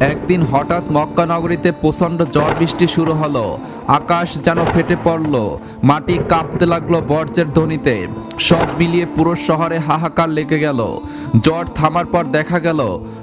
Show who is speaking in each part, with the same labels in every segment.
Speaker 1: একদিন হঠাৎ মক্কা নগরীতে প্রচণ্ড ঝড় বৃষ্টি শুরু হলো। আকাশ যেন ফেটে পড়ল, মাটি কাঁপতে লাগল বর্জ্যের ধ্বনিতে। সব মিলিয়ে পুরো শহরে হাহাকার লেগে গেল। জ্বর থামার পর দেখা গেল,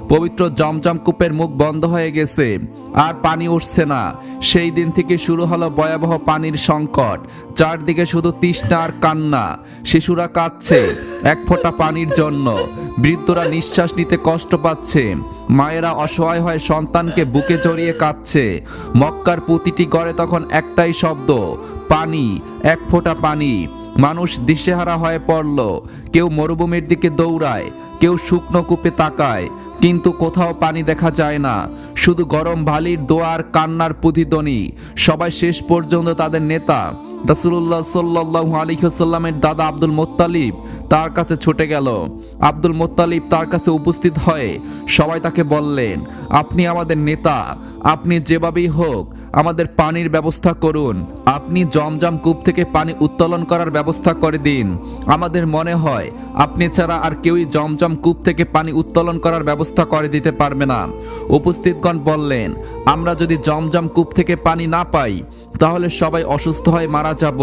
Speaker 1: পবিত্র জমজম কূপের মুখ বন্ধ হয়ে গেছে। আর পানি উঠছে না। সেই দিন থেকে শুরু হলো ভয়াবহ পানির সংকট। চারদিকে শুধু তৃষ্ণা আর কান্না। শিশুরা কাঁদছে এক ফোঁটা পানির জন্য। বৃদ্ধরা নিঃশ্বাস নিতে কষ্ট পাচ্ছে। মায়েরা অসহায় হয়ে সন্তানকে বুকে জড়িয়ে কাঁদছে। মক্কার প্রতিটি ঘরে তখন একটাই শব্দ, পানি, এক ফোঁটা পানি। মানুষ দিশেহারা হয়ে পড়ল। কেউ মরুভূমির দিকে দৌড়ায়, কেউ শুকনো কূপে তাকায়। কিন্তু কোথাও পানি দেখা যায় না। শুধু গরম ভালির দোয়ার কান্নার প্রতিধ্বনি সবাই শেষ পর্যন্ত তাদের নেতা রাসুল্লাহ সাল্লাহ আলিহাসাল্লামের দাদা আব্দুল মোত্তালিব তার কাছে ছুটে গেল। আব্দুল মোত্তালিব তার কাছে উপস্থিত হয়ে সবাই তাকে বললেন, আপনি আমাদের নেতা, আপনি যেভাবেই হোক আমাদের পানির ব্যবস্থা করুন। আপনি জমজম কূপ থেকে পানি উত্তোলন করার ব্যবস্থা করে দিন। আমাদের মনে হয়, আপনি ছাড়া আর কেউই জমজম কূপ থেকে পানি উত্তোলন করার ব্যবস্থা করে দিতে পারবে না। উপস্থিতগণ বললেন, আমরা যদি জমজম কূপ থেকে পানি না পাই, তাহলে সবাই অসুস্থ হয়ে মারা যাব।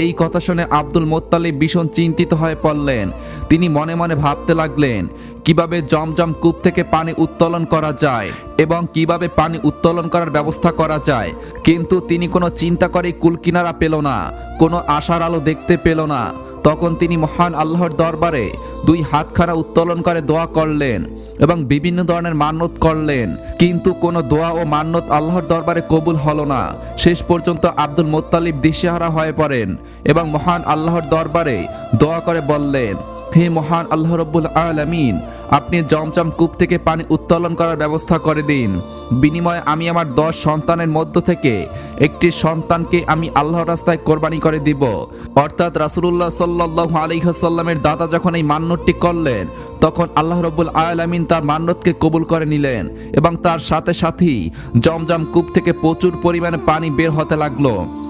Speaker 1: এই কথা শুনে আব্দুল মোত্তালিব ভীষণ চিন্তিত হয়ে পড়লেন। তিনি মনে মনে ভাবতে লাগলেন, কীভাবে জমজম কূপ থেকে পানি উত্তোলন করা যায় এবং কীভাবে পানি উত্তোলন করার ব্যবস্থা করা যায়। কিন্তু তিনি কোনো চিন্তা করে কুলকিনারা পেল না, কোনো আশার আলো দেখতে পেল না। তখন তিনি মহান আল্লাহর দরবারে দুই হাতখানা উত্তোলন করে দোয়া করলেন এবং বিভিন্ন ধরনের মান্যত করলেন। কিন্তু কোনো দোয়া ও মান্যত আল্লাহর দরবারে কবুল হলো না। শেষ পর্যন্ত আব্দুল মোত্তালিব দিশেহারা হয়ে পড়েন এবং মহান আল্লাহর দরবারে দোয়া করে বললেন হে মহান আল্লাহ রব্বুল আলামিন, আপনি জমজম কূপ থেকে পানি উত্তোলন করার ব্যবস্থা করে দিন। বিনিময়ে আমি আমার দশ সন্তানের মধ্য থেকে একটি সন্তানকে আমি আল্লাহ রাস্তায় কোরবানি করে দিব। অর্থাৎ রাসুলুল্লাহ সাল্লাহ আলিহাসাল্লামের দাদা যখন এই মান্যতটি করলেন, তখন আল্লাহ রব্বুল আলামিন তার মান্যতকে কবুল করে নিলেন এবং তার সাথে সাথেই জমজম কূপ থেকে প্রচুর পরিমাণে পানি বের হতে লাগল।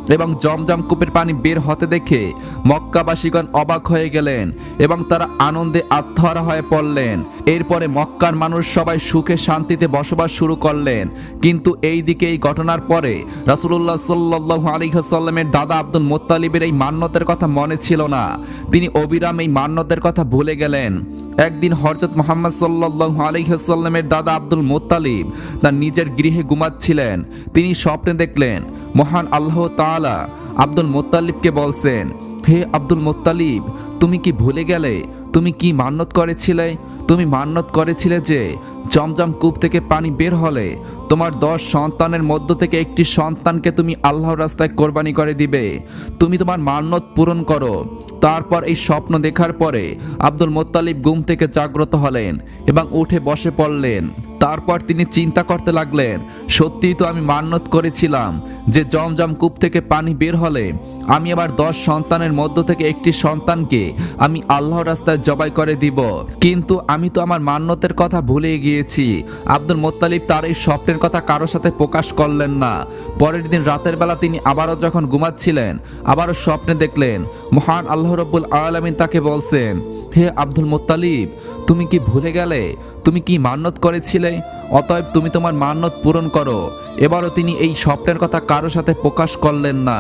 Speaker 1: এবং জমজম কূপের পানি বের হতে দেখে মক্কাবাসীগণ অবাক হয়ে গেলেন এবং তারা আনন্দে আত্মহারা হয়ে পড়লেন। এরপরে মক্কার মানুষ সবাই সুখে শান্তিতে বসবাস শুরু করলেন। কিন্তু এই দিকে এই ঘটনার পরে রাসুল্লাহ সাল্লাহ আলিহাসাল্লামের দাদা আব্দুল মোত্তালিবের এই মান্যতের কথা মনে ছিল না। তিনি অবিরাম এই মান্যতের কথা ভুলে গেলেন। একদিন হরজত মোহাম্মদ সাল্লাহ আলিহাসাল্লামের দাদা আব্দুল মোত্তালিব তার নিজের গৃহে ঘুমাচ্ছিলেন। তিনি স্বপ্নে দেখলেন, মহান আল্লাহ তাআলা আব্দুল মোত্তালিবকে বলছেন, হে আব্দুল মোত্তালিব, তুমি কি ভুলে গেলে? তুমি কি মান্যত করেছিলে? তুমি মান্যত করেছিলে যে জমজম কূপ থেকে পানি বের হলে তোমার দশ সন্তানের মধ্য থেকে একটি সন্তানকে তুমি আল্লাহর রাস্তায় কোরবানি করে দিবে। তুমি তোমার মান্যত পূরণ করো। তারপর এই স্বপ্ন দেখার পরে আব্দুল মোত্তালিব ঘুম থেকে জাগ্রত হলেন এবং উঠে বসে পড়লেন। তারপর তিনি চিন্তা করতে লাগলেন, সত্যিই তো আমি মান্যত করেছিলাম যে জমজম কূপ থেকে পানি বের হলে আমি আবার দশ সন্তানের মধ্য থেকে একটি সন্তানকে আমি আল্লাহর রাস্তায় জবাই করে দিব। কিন্তু আমি তো আমার মান্যতের কথা ভুলে গিয়েছি। আব্দুল মোত্তালিব তার এই স্বপ্নের কথা কারোর সাথে প্রকাশ করলেন না। পরের দিন রাতের বেলা তিনি আবারও যখন ঘুমাচ্ছিলেন, আবারও স্বপ্নে দেখলেন, মহান আল্লাহ রব্বুল আলমিন তাকে বলছেন, হে আব্দুল মোত্তালিব, তুমি কি ভুলে গেলে তুমি কি মান্যত করেছিলে? অতএব তুমি তোমার মান্যত পূরণ করো। এবারও তিনি এই স্বপ্নের কথা কারও সাথে প্রকাশ করলেন না।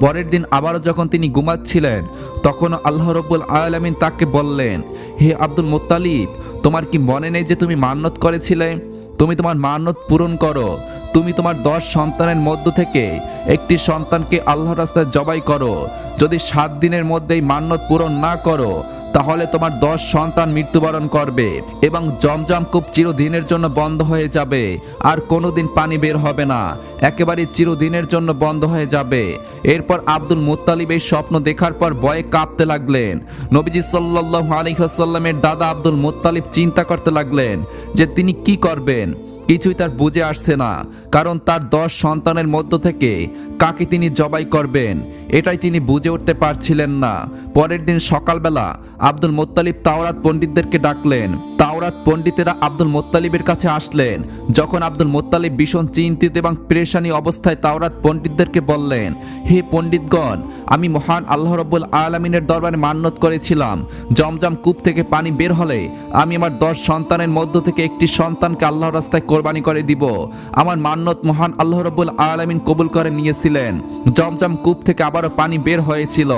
Speaker 1: পরের দিন আবারও যখন তিনি ঘুমাচ্ছিলেন তখন আল্লাহ রব্বুল আলমিন তাকে বললেন, হে আব্দুল মোত্তালিব, তোমার কি মনে নেই যে তুমি মান্যত করেছিলে? তুমি তোমার মান্যত পূরণ করো। তুমি তোমার দশ সন্তানের মধ্য থেকে একটি সন্তানকে আল্লাহর রাস্তায় জবাই করো। যদি সাত দিনের মধ্যেই মান্যত পূরণ না করো তাহলে তোমার দশ সন্তান মৃত্যুবরণ করবে এবং জমজম কূপ চিরদিনের জন্য বন্ধ হয়ে যাবে, আর কোনোদিন পানি বের হবে না। একেবারে চিরদিনের জন্য বন্ধ হয়ে যাবে। এরপর আব্দুল মুত্তালিব এই স্বপ্ন দেখার পর ভয়ে কাঁপতে লাগলেন। নবীজি সাল্লাহ আলিহাসাল্লামের দাদা আব্দুল মুত্তালিব চিন্তা করতে লাগলেন যে তিনি কি করবেন। কিছুই তার বুঝে আসছে না, কারণ তার দশ সন্তানের মধ্য থেকে কাকে তিনি জবাই করবেন, এটাই তিনি বুঝে উঠতে পারছিলেন না। পরের দিন সকালবেলা আব্দুল মোত্তালিব তাওরাত পণ্ডিতদেরকে ডাকলেন তাওরাত পণ্ডিতেরা আব্দুল মোত্তালিবের কাছে আসলেন। যখন আব্দুল মোত্তালিব ভীষণ চিন্তিত এবং প্রেশানি অবস্থায় তাওরাত পণ্ডিতদেরকে বললেন, হে পণ্ডিতগণ, আমি মহান আল্লাহ রব্বুল আলমিনের দরবারে মান্যত করেছিলাম। জমজম কূপ থেকে পানি বের হলে আমি আমার দশ সন্তানের মধ্য থেকে একটি সন্তানকে আল্লাহর রাস্তায় কোরবানি করে দিব। আমার মান্যত মহান আল্লাহ রব্বুল আলমিন কবুল করে নিয়েছিলেন। জমজম কূপ থেকে আবারও পানি বের হয়েছিল।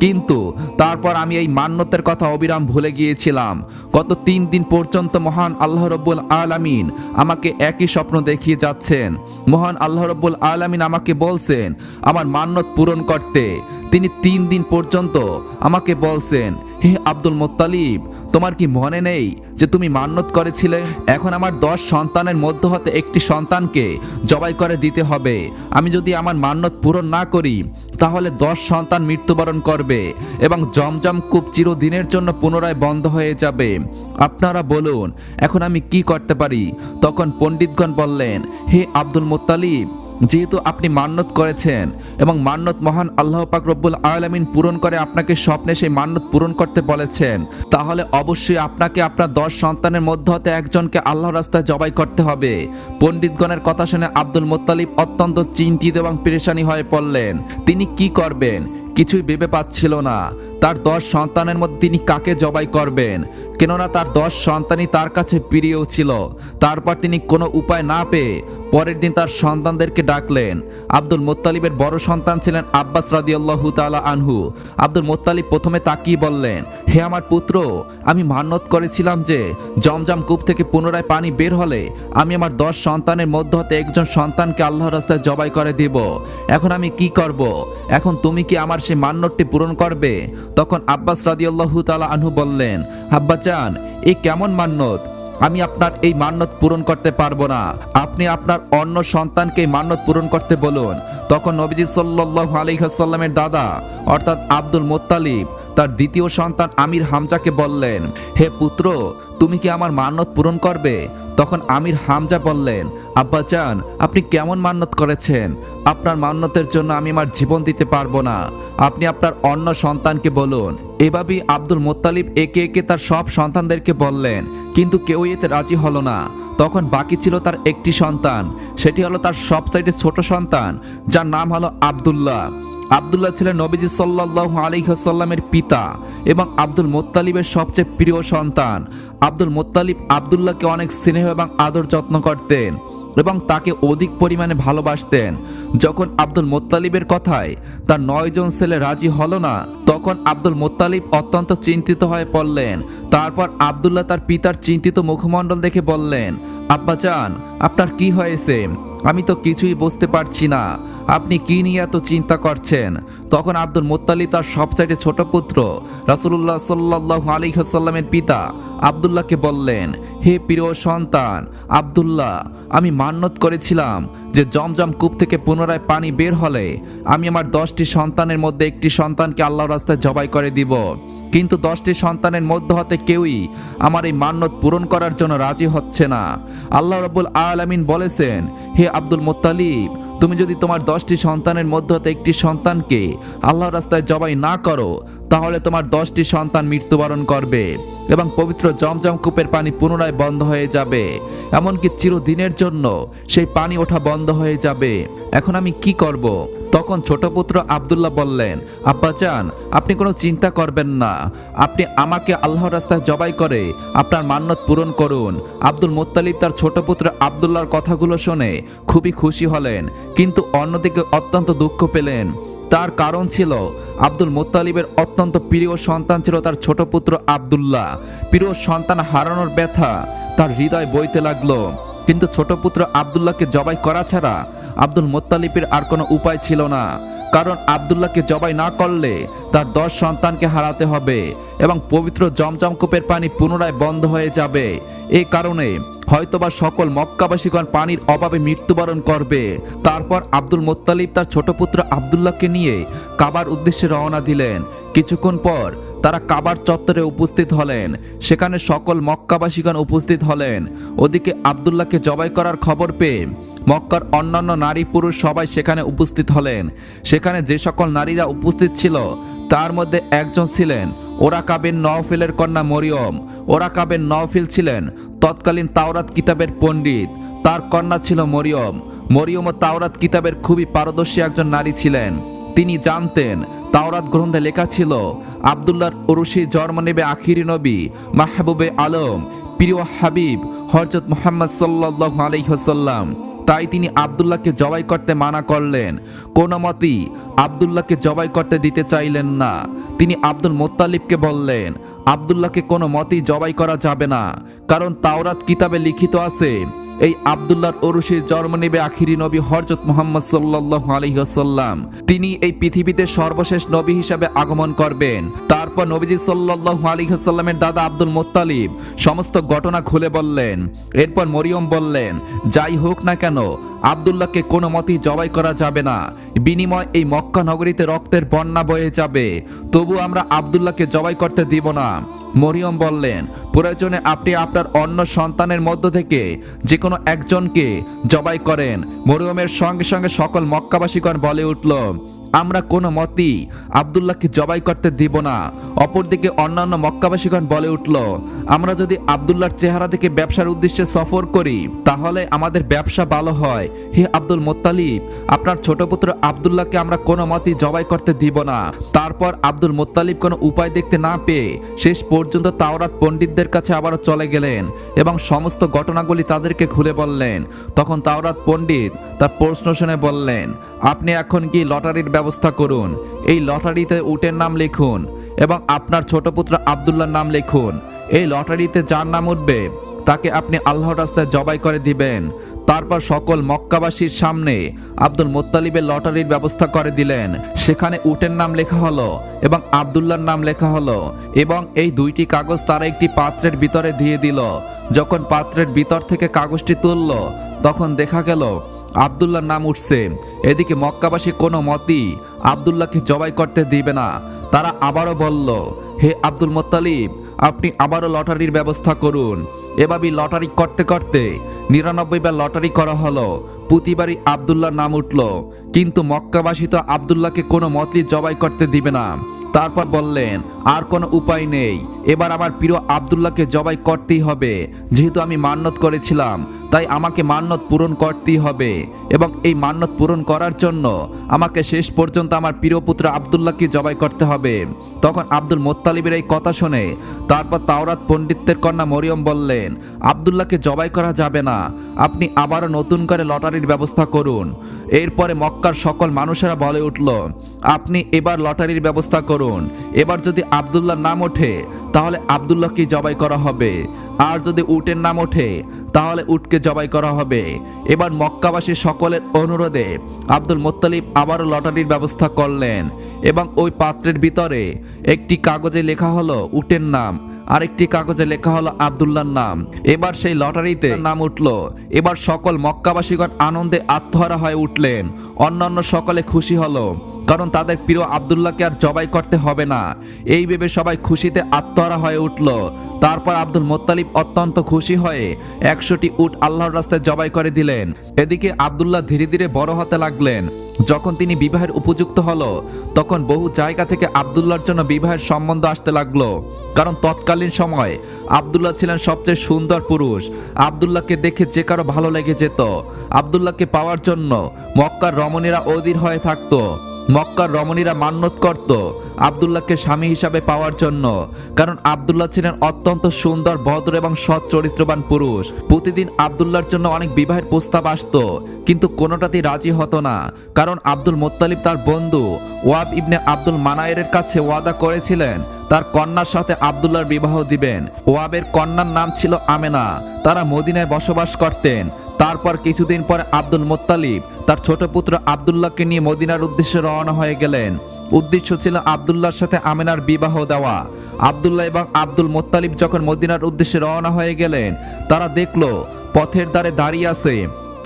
Speaker 1: কিন্তু তারপর আমি এই মান্যতের কথা অবিরাম ভুলে গিয়েছিলাম। গত তিন দিন পর্যন্ত মহান আল্লাহ রব্বুল আলামিন আমাকে একই স্বপ্ন দেখিয়ে যাচ্ছেন। মহান আল্লাহ রব্বুল আলামিন আমাকে বলছেন, আমার মান্যত পূরণ করতে। তিনি তিন দিন পর্যন্ত আমাকে বলছেন, হে আব্দুল মোত্তালিব তোমার কি মনে নেই যে তুমি মান্যত করেছিলে? এখন আমার দশ সন্তানের মধ্য হতে একটি সন্তানকে জবাই করে দিতে হবে। আমি যদি আমার মান্যত পূরণ না করি, তাহলে দশ সন্তান মৃত্যুবরণ করবে এবং জমজম কূপ চিরদিনের জন্য পুনরায় বন্ধ হয়ে যাবে। আপনারা বলুন, এখন আমি কি করতে পারি? তখন পণ্ডিতগণ বললেন, হে আব্দুল মোত্তালিব যেহেতু আপনি মান্যত করেছেন এবং মান্যত মহান আল্লাহ পাক রব্বুল আলামিন পূরণ করে আপনাকে স্বপ্নে সেই মান্যত পূরণ করতে বলেছেন, তাহলে অবশ্যই আপনাকে আপনার দশ সন্তানের মধ্য হতে একজনকে আল্লাহ রাস্তায় জবাই করতে হবে। পণ্ডিতগণের কথা শুনে আব্দুল মোত্তালিব অত্যন্ত চিন্তিত এবং পেরেশানি হয়ে পড়লেন। তিনি কি করবেন? কিছুই ভেবে পাচ্ছিল না। তার দশ সন্তানের মধ্যে তিনি কাকে জবাই করবেন? কেননা তার দশ সন্তানই তার কাছে প্রিয় ছিল। তারপর তিনি কোনো উপায় না পেয়ে পরের দিন তার সন্তানদেরকে ডাকলেন। আব্দুল মোত্তালিবের বড় সন্তান ছিলেন আব্বাস রাদিয়াল্লাহু তাআলা আনহু। আব্দুল মোত্তালিব প্রথমে তাকিয়ে বললেন, হে আমার পুত্র, আমি মান্যত করেছিলাম যে জমজম কূপ থেকে পুনরায় পানি বের হলে আমি আমার দশ সন্তানের মধ্য হতে একজন সন্তানকে আল্লাহ রাস্তায় জবাই করে দিব। এখন আমি কি করব? এখন তুমি কি আমার সেই মান্যতটি পূরণ করবে? তখন আব্বাস রাদিয়াল্লাহু তালা আনহু বললেন আব্বাজান এ কেমন মান্যত আমি আপনার এই মান্যত পূরণ করতে পারব না। আপনি আপনার অন্য সন্তানকে মান্যত পূরণ করতে বলুন। তখন নবীজি সাল্লাল্লাহু আলাইহি ওয়াসাল্লামের দাদা, অর্থাৎ আব্দুল মোত্তালিব, তার দ্বিতীয় সন্তান আমির হামজাকে বললেন, হে পুত্র, তুমি কি আমার মান্যত পূরণ করবে? তখন আমির হামজা বললেন আব্বাজান আপনি কেমন মান্যত করেছেন? আপনার মান্যতের জন্য আমি আমার জীবন দিতে পারব না। আপনি আপনার অন্য সন্তানকে বলুন। এভাবেই আব্দুল মোত্তালিব একে একে তার সব সন্তানদেরকে বললেন, কিন্তু কেউই এতে রাজি হলো না। তখন বাকি ছিল তার একটি সন্তান, সেটি হলো তার সব সাইডে ছোট সন্তান, যার নাম হলো আব্দুল্লাহ। আব্দুল্লাহ ছিলেন নবীজি সাল্লাল্লাহু আলাইহি ওয়াসাল্লামের পিতা এবং আব্দুল মোত্তালিবের সবচেয়ে প্রিয় সন্তান। আব্দুল মোত্তালিব আবদুল্লাহকে অনেক স্নেহ এবং আদর যত্ন করতেন এবং তাকে অধিক পরিমাণে ভালোবাসতেন। যখন আব্দুল মোত্তালিবের কথায় তার নয়জন ছেলে রাজি হলো না, তখন আব্দুল মোত্তালিব অত্যন্ত চিন্তিত হয়ে পড়লেন। তারপর আব্দুল্লাহ তার পিতার চিন্তিত মুখমণ্ডল দেখে বললেন, আব্বাজান, আপনার কি হয়েছে? আমি তো কিছুই বুঝতে পারছি না। আপনি কি নিয়ে এত চিন্তা করছেন? তখন আব্দুল মোত্তালি তার সবচাইতে ছোট পুত্র, রাসূলুল্লাহ সাল্লাল্লাহু আলাইহি ওয়াসাল্লামের পিতা আব্দুল্লাহকে বললেন, হে প্রিয় সন্তান, আব্দুল্লাহ, আমি মান্যত করেছিলাম যে জমজম কূপ থেকে পুনরায় পানি বের হলে আমি আমার দশটি সন্তানের মধ্যে একটি সন্তানকে আল্লাহর রাস্তায় জবাই করে দিব। কিন্তু দশটি সন্তানের মধ্য হতে কেউই আমার এই মান্যত পূরণ করার জন্য রাজি হচ্ছে না। আল্লাহ রব্বুল আলামিন বলেছেন, হে আব্দুল মোত্তালিব তুমি যদি তোমার দশটি সন্তানের মধ্য হতে একটি সন্তানকে আল্লাহর রাস্তায় জবাই না করো, তাহলে তোমার দশটি সন্তান মৃত্যুবরণ করবে এবং পবিত্র জমজম কূপের পানি পুনরায় বন্ধ হয়ে যাবে। এমনকি চিরদিনের জন্য সেই পানি ওঠা বন্ধ হয়ে যাবে। এখন আমি কি করব? তখন ছোট পুত্র আব্দুল্লাহ বললেন আব্বাজান আপনি কোনো চিন্তা করবেন না। আপনি আমাকে আল্লাহর রাস্তায় জবাই করে আপনার মান্যত পূরণ করুন। আব্দুল মোত্তালিব তার ছোট পুত্র আব্দুল্লাহর কথাগুলো শুনে খুবই খুশি হলেন, কিন্তু অন্যদিকে অত্যন্ত দুঃখ পেলেন। তার কারণ ছিল, আব্দুল মোত্তালিবের অত্যন্ত প্রিয় সন্তান ছিল তার ছোট পুত্র আব্দুল্লাহ। প্রিয় সন্তান হারানোর ব্যথা তার হৃদয় বইতে লাগল, কিন্তু ছোট পুত্র আব্দুল্লাহকে জবাই করা ছাড়া আব্দুল মোত্তালিবের আর কোনো উপায় ছিল না। কারণ আব্দুল্লাহকে জবাই না করলে তার দশ সন্তানকে হারাতে হবে এবং পবিত্র জমজম কূপের পানি পুনরায় বন্ধ হয়ে যাবে। এই কারণে হয়তোবা সকল মক্কাবাসীগণ পানির অভাবে মৃত্যুবরণ করবে। তারপর আব্দুল মোত্তালিব তার ছোট পুত্র আব্দুল্লাহকে নিয়ে কাবার উদ্দেশ্যে রওনা দিলেন। কিছুক্ষণ পর তারা কাবার চত্বরে উপস্থিত হলেন। সেখানে সকল মক্কাবাসীগণ উপস্থিত হলেন। ওদিকে আব্দুল্লাহকে জবাই করার খবর পেয়ে মক্কার অন্যান্য নারী পুরুষ সবাই সেখানে উপস্থিত হলেন। সেখানে যে সকল নারীরা উপস্থিত ছিল, তার মধ্যে একজন ছিলেন। ওরা কাবের নওফিলের কন্যা মরিয়ম। ওরা কাবের নওফিল ছিলেন, তৎকালীন তাওরাত কিতাবের পণ্ডিত। তার কন্যা ছিল মরিয়ম। মরিয়ম ও তাওরাত কিতাবের খুবই পারদর্শী একজন নারী ছিলেন। তিনি জানতেন, তাওরাত গ্রন্থে লেখা ছিল, আবদুল্লাহর ওরুশি জন্ম নেবে আখিরি নবী মাহবুবে আলম, প্রিয় হাবিব হরজত মোহাম্মদ সাল্লাহ আলহ্লাম তাই তিনি আবদুল্লাহকে জবাই করতে মানা করলেন। কোনো মতেই আবদুল্লাহকে জবাই করতে দিতে চাইলেন না। তিনি আব্দুল মোত্তালিবকে বললেন, আবদুল্লাহকে কোনো মতেই জবাই করা যাবে না। কারণ তাওরাত কিতাবে লিখিত আছে এই আবদুল্লাহর ওরুশির জন্ম নেবে আখিরি নবী হরজত মোহাম্মদ সাল্লাহ আলহিহাসাল্লাম তিনি এই পৃথিবীতে সর্বশেষ নবী হিসাবে আগমন করবেন। তারপর নবীজি সাল্লাহ আলহিহাসাল্লামের দাদা আব্দুল মোত্তালিব সমস্ত ঘটনা খুলে বললেন। এরপর মরিয়ম বললেন, যাই হোক না কেন, আবদুল্লাহকে কোনো মতেই জবাই করা যাবে না। বিনিময় এই মক্কা নগরীতে রক্তের বন্যা বয়ে যাবে। তবু আমরা আবদুল্লাহকে জবাই করতে দিব না। মরিয়ম বললেন, প্রয়োজনে আপনি আপনার অন্য সন্তানের মধ্য থেকে যে কোনো একজনকে জবাই করেন। মরিয়মের সঙ্গে সঙ্গে সকল মক্কাবাসীগণ বলে উঠল আমরা কোনো মতেই আবদুল্লাহকে জবাই করতে দিব না। অপরদিকে অন্যান্য মক্কাবাসীগণ বলে উঠল, আমরা যদি আবদুল্লাহর চেহারা থেকে ব্যবসার উদ্দেশ্যে সফর করি, তাহলে আমাদের ব্যবসা ভালো হয়। হে আব্দুল মোত্তালিব, আপনার ছোট পুত্র আবদুল্লাহকে আমরা কোনো মতেই জবাই করতে দিব না। তারপর আব্দুল মোত্তালিব কোনো উপায় দেখতে না পেয়ে শেষ পর্যন্ত তাওরাত পণ্ডিতদের কাছে আবারও চলে গেলেন এবং সমস্ত ঘটনাগুলি তাদেরকে খুলে বললেন। তখন তাওরাত পণ্ডিত তার প্রশ্ন শুনে বললেন আপনি এখন কি লটারির ব্যবস্থা করুন? এই লটারিতে উটের নাম লিখুন এবং আপনার ছোট পুত্র আবদুল্লার নাম লিখুন। এই লটারিতে যার নাম উঠবে, তাকে আপনি আল্লাহর রাস্তায় জবাই করে দিবেন। তারপর সকল মক্কাবাসীর সামনে আব্দুল মোত্তালিবের লটারির ব্যবস্থা করে দিলেন। সেখানে উটের নাম লেখা হলো এবং আবদুল্লার নাম লেখা হলো এবং এই দুইটি কাগজ তারা একটি পাত্রের ভিতরে দিয়ে দিল। যখন পাত্রের ভিতর থেকে কাগজটি তুলল, তখন দেখা গেল আবদুল্লার নাম উঠছে। এদিকে মক্কাবাসী কোনো মতই আবদুল্লাহকে জবাই করতে দিবে না। তারা আবারও বলল, হে আব্দুল মোত্তালিব, আপনি আবারও লটারির ব্যবস্থা করুন। এভাবেই লটারি করতে করতে নিরানব্বই বার লটারি করা হলো। প্রতিবারই আবদুল্লাহর নাম উঠল। কিন্তু মক্কাবাসী তো আবদুল্লাহকে কোনো মতই জবাই করতে দিবে না। তারপর বললেন, আর কোনো উপায় নেই। এবার আমার প্রিয় আবদুল্লাহকে জবাই করতেই হবে। যেহেতু আমি মান্যত করেছিলাম তাই আমাকে মান্যত পূরণ করতেই হবে। এবং এই মান্যত পূরণ করার জন্য আমাকে শেষ পর্যন্ত আমার প্রিয় পুত্র আবদুল্লাহকে জবাই করতে হবে। তখন আব্দুল মোত্তালিবের এই কথা শুনে তারপর তাওরাত পণ্ডিতের কন্যা মরিয়ম বললেন, আবদুল্লাহকে জবাই করা যাবে না। আপনি আবারও নতুন করে লটারির ব্যবস্থা করুন। এরপরে মক্কার সকল মানুষেরা বলে উঠল, আপনি এবার লটারির ব্যবস্থা করুন। এবার যদি আবদুল্লাহর নাম ওঠে তাহলে আবদুল্লাহকে জবাই করা হবে। আর যদি উটের নাম ওঠে, তাহলে উটকে জবাই করা হবে। এবার মক্কাবাসী সকলের অনুরোধে আব্দুল মোত্তালিব আবারও লটারির ব্যবস্থা করলেন এবং ওই পাত্রের ভিতরে একটি কাগজে লেখা হলো উটের নাম। আরেকটি কাগজে লেখা হলো আবদুল্লার নাম। এবার সেই লটারিতে নাম উঠল। এবার সকল মক্কাবাসীগণ আনন্দে আত্মহারা হয়ে উঠলেন। অন্যান্য সকলে খুশি হলো। কারণ তাদের প্রিয় আবদুল্লাহকে আর জবাই করতে হবে না। এই ভেবে সবাই খুশিতে আত্মহারা হয়ে উঠল। তারপর আব্দুল মোত্তালিব অত্যন্ত খুশি হয়ে একশোটি উট আল্লাহর রাস্তায় জবাই করে দিলেন। এদিকে আবদুল্লাহ ধীরে ধীরে বড় হতে লাগলেন। যখন তিনি বিবাহের উপযুক্ত হল, তখন বহু জায়গা থেকে আবদুল্লার জন্য বিবাহের সম্বন্ধ আসতে লাগল। কারণ তৎকালীন সময় আবদুল্লাহ ছিলেন সবচেয়ে সুন্দর পুরুষ। আবদুল্লাহকে দেখে যে কারও ভালো লেগে যেত, আবদুল্লাহকে পাওয়ার জন্য মক্কার রমণীরা অধীর হয়ে থাকতো। মক্কার রমণীরা মান্যত করত আবদুল্লাহকে স্বামী হিসাবে পাওয়ার জন্য, কারণ আবদুল্লাহ ছিলেন অত্যন্ত সুন্দর, ভদ্র এবং সৎ চরিত্রবান পুরুষ। প্রতিদিন আবদুল্লাহর জন্য অনেক বিবাহের প্রস্তাব আসতো, কিন্তু কোনোটাতেই রাজি হতো না, কারণ আব্দুল মোত্তালিব তার বন্ধু ওয়াব ইবনে আব্দুল মানায়ের কাছে ওয়াদা করেছিলেন, তার কন্যার সাথে আবদুল্লাহর বিবাহ দিবেন। ওয়াবের কন্যার নাম ছিল আমেনা, তারা মদিনায় বসবাস করতেন। তারপর কিছুদিন পরে আব্দুল মোত্তালিব, তার ছোট পুত্র আবদুল্লাহকে নিয়ে মদিনার উদ্দেশ্যে রওনা হয়ে গেলেন। উদ্দেশ্য ছিল আবদুল্লাহর সাথে আমেনার বিবাহ দেওয়া। আবদুল্লাহ এবং আব্দুল মোত্তালিব যখন মদিনার উদ্দেশ্যে রওনা হয়ে গেলেন, তারা দেখল, পথের দ্বারে দাঁড়িয়ে আছে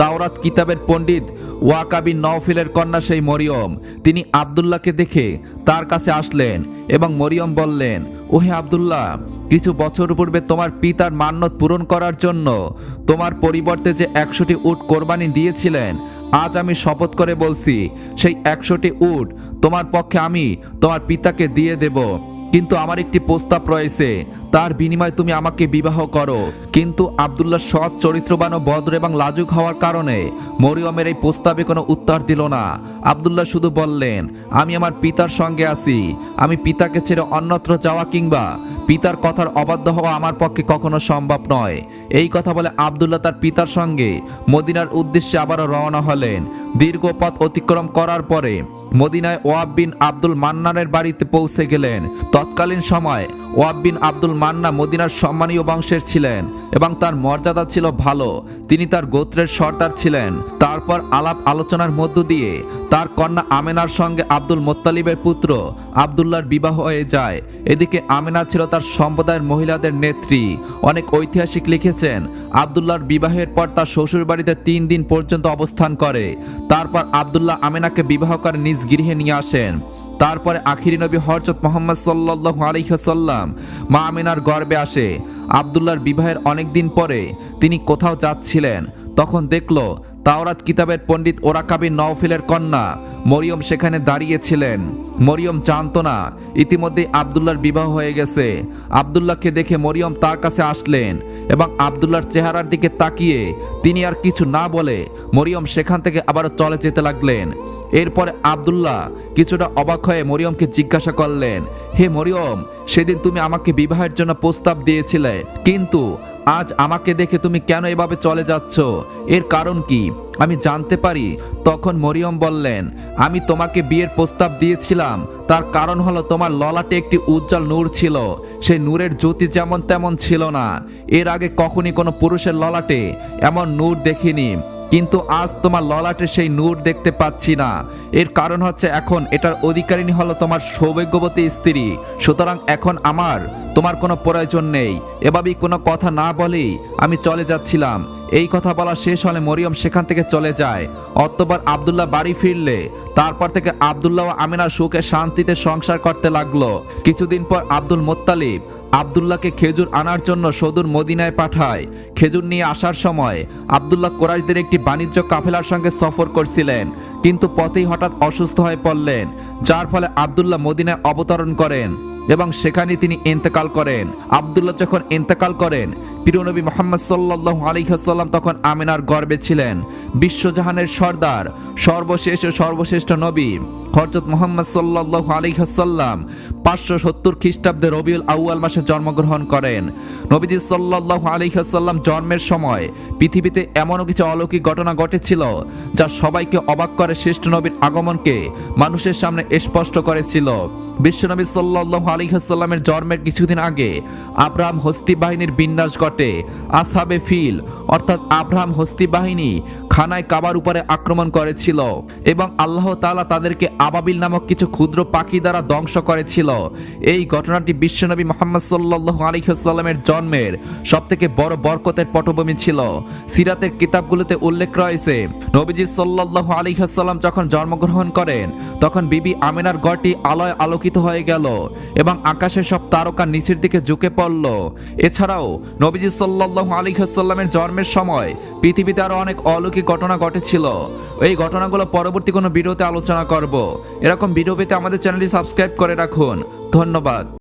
Speaker 1: তাওরাত কিতাবের পণ্ডিত ওয়াকাবি নওফিলের কন্যা সেই মরিয়ম। তিনি আবদুল্লাহকে দেখে তার কাছে আসলেন এবং মরিয়ম বললেন ওহে আবদুল্লাহ, কিছু বছর পূর্বে তোমার পিতার মান্যত পূরণ করার জন্য তোমার পরিবর্তে যে একশোটি উট কোরবানি দিয়েছিলেন, আজ আমি শপথ করে বলছি, সেই একশোটি উট তোমার পক্ষে আমি তোমার পিতাকে দিয়ে দেব। কিন্তু আমার একটি প্রস্তাব রয়েছে তার বিনিময়ে তুমি আমাকে বিবাহ করো। কিন্তু আবদুল্লাহ সৎ, চরিত্রবান ও ভদ্র এবং লাজুক হওয়ার কারণে মরিয়মের এই প্রস্তাবে কোনো উত্তর দিল না। আবদুল্লাহ শুধু বললেন, আমি আমার পিতার সঙ্গে আছি। আমি পিতাকে ছেড়ে অন্যত্র যাওয়া কিংবা পিতার কথার অবাধ্য হওয়া আমার পক্ষে কখনো সম্ভব নয়। এই কথা বলে আবদুল্লাহ তার পিতার সঙ্গে মদিনার উদ্দেশ্যে আবারও রওনা হলেন। দীর্ঘ পথ অতিক্রম করার পরে মদিনায় ওয়াব বিন আব্দুল মান্নানের বাড়িতে পৌঁছে গেলেন। তৎকালীন সময় ওয়াব বিন আব্দুল মান্না মদিনার সম্মানীয় বংশের ছিলেন এবং তার মর্যাদা ছিল ভালো। তিনি তার গোত্রের সর্দার ছিলেন। তারপর আলাপ আলোচনার মধ্য দিয়ে তার কন্যা আমেনার সঙ্গে আব্দুল মোত্তালিবের পুত্র আবদুল্লার বিবাহ হয়ে যায়। এদিকে আমেনা ছিল তার সম্প্রদায়ের মহিলাদের নেত্রী। অনেক ঐতিহাসিক লিখেছেন, আবদুল্লাহর বিবাহের পর তার শ্বশুর বাড়িতে তিন দিন পর্যন্ত অবস্থান করে। তারপর আবদুল্লাহ আমেনাকে বিবাহ করে নিজ গৃহে নিয়ে আসেন। তারপরে আখিরি নবী হরজত মোহাম্মদ সাল্লাহ আলহ্লাম মা আমিনার গর্বে আসে। আবদুল্লার বিবাহের অনেক দিন পরে তিনি কোথাও যাচ্ছিলেন। তখন দেখল তাওরাত কিতাবের পণ্ডিত ওরাকাবি নওফিলের কন্যা মরিয়ম সেখানে দাঁড়িয়েছিলেন। মরিয়ম জানত না ইতিমধ্যে আবদুল্লার বিবাহ হয়ে গেছে। আবদুল্লাহকে দেখে মরিয়ম তার কাছে আসলেন এবং আবদুল্লার চেহারার দিকে তাকিয়ে তিনি আর কিছু না বলে মরিয়ম সেখান থেকে আবারও চলে যেতে লাগলেন। এরপরে আবদুল্লাহ কিছুটা অবাক হয়ে মরিয়মকে জিজ্ঞাসা করলেন, হে মরিয়ম, সেদিন তুমি আমাকে বিবাহের জন্য প্রস্তাব দিয়েছিলে, কিন্তু আজ আমাকে দেখে তুমি কেন এভাবে চলে যাচ্ছ? এর কারণ কি? আমি জানতে পারি। তখন মরিয়ম বললেন, আমি তোমাকে বিয়ের প্রস্তাব দিয়েছিলাম। তার কারণ হলো তোমার ললাটে একটি উজ্জ্বল নূর ছিল। সেই নূরের জ্যোতি যেমন তেমন ছিল না। এর আগে কখনই কোনো পুরুষের ললাটে এমন নূর দেখিনি। কিন্তু আজ তোমার ললাটে সেই নূর দেখতে পাচ্ছি না। এর কারণ হচ্ছে এখন এটার অধিকারিণী হলো তোমার সৌভাগ্যবতী স্ত্রী। সুতরাং এখন আমার, তোমার কোনো প্রয়োজন নেই। এভাবেই কোনো কথা না বলেই আমি চলে যাচ্ছিলাম। এই কথা বলা শেষ হলে মরিয়ম সেখান থেকে চলে যায়। অতবার আবদুল্লাহ বাড়ি ফিরলে। তারপর থেকে আবদুল্লাহ ও আমিনা সুখে শান্তিতে সংসার করতে লাগল। কিছুদিন পর আব্দুল মোত্তালিব আবদুল্লাহকে খেজুর আনার জন্য সদুর মদিনায় পাঠায়। খেজুর নিয়ে আসার সময় আবদুল্লাহ কোরাইশদের একটি বাণিজ্য কাফেলার সঙ্গে সফর করছিলেন, কিন্তু পথেই হঠাৎ অসুস্থ হয়ে পড়লেন, যার ফলে আবদুল্লাহ মদিনায় অবতরণ করেন। এবং সেখানে তিনি ইন্তেকাল করেন। আবদুল্লাহ যখন ইন্তেকাল করেন প্রিয়নবী মোহাম্মদ সাল্লাহ আলিহাসাল্লাম তখন আমিনার গর্বে ছিলেন। বিশ্বজাহানের সর্দার, সর্বশেষ ও সর্বশ্রেষ্ঠ নবী হরজত মোহাম্মদ সাল্লাহ আলিহাসাল্লাম পাঁচশো সত্তর খ্রিস্টাব্দে রবিউল আউয়াল মাসে জন্মগ্রহণ করেন। নবীজি সাল্লাহ আলিহাসাল্লাম জন্মের সময় পৃথিবীতে এমনও কিছু অলৌকিক ঘটনা ঘটেছিল, যা সবাইকে অবাক করে। শ্রেষ্ঠ নবীর আগমনকে মানুষের সামনে স্পষ্ট করেছিল। বিশ্বনবী সাল্লাহ আলিহাসাল্লামের জন্মের কিছুদিন আগে আব্রাহাম হস্তি বাহিনীর বিন্যাস ঘটে। আসহাবে ফিল, অর্থাৎ আব্রাহাম হস্তি বাহিনী খানায় কাবার উপরে আক্রমণ করেছিল এবং আল্লাহ তাআলা তাদেরকে আবাবিল নামক কিছু ক্ষুদ্র পাখি দ্বারা ধ্বংস করেছিল। এই ঘটনাটি বিশ্বনবী মোহাম্মদ সাল্লাহ আলিহাসাল্লামের জন্মের সবথেকে বড় বরকতের পটভূমি ছিল। সিরাতের কিতাবগুলোতে উল্লেখ রয়েছে, নবীজি সাল্লাহ আলিহাসাল্লাম যখন জন্মগ্রহণ করেন, তখন বিবি আমিনার গড়টি আলোয় আলোকিত হয়ে গেল এবং আকাশের সব তারকা নিচের দিকে ঝুঁকে পড়ল। এছাড়াও নবীজি সাল্লাহ আলিহাসাল্লামের জন্মের সময় পৃথিবীতে আরও অনেক অলৌকিক ঘটনা ঘটেছিল। এই ঘটনাগুলো পরবর্তী কোনো ভিডিওতে আলোচনা করব। এরকম ভিডিও পেতে আমাদের চ্যানেলটি সাবস্ক্রাইব করে রাখুন। ধন্যবাদ।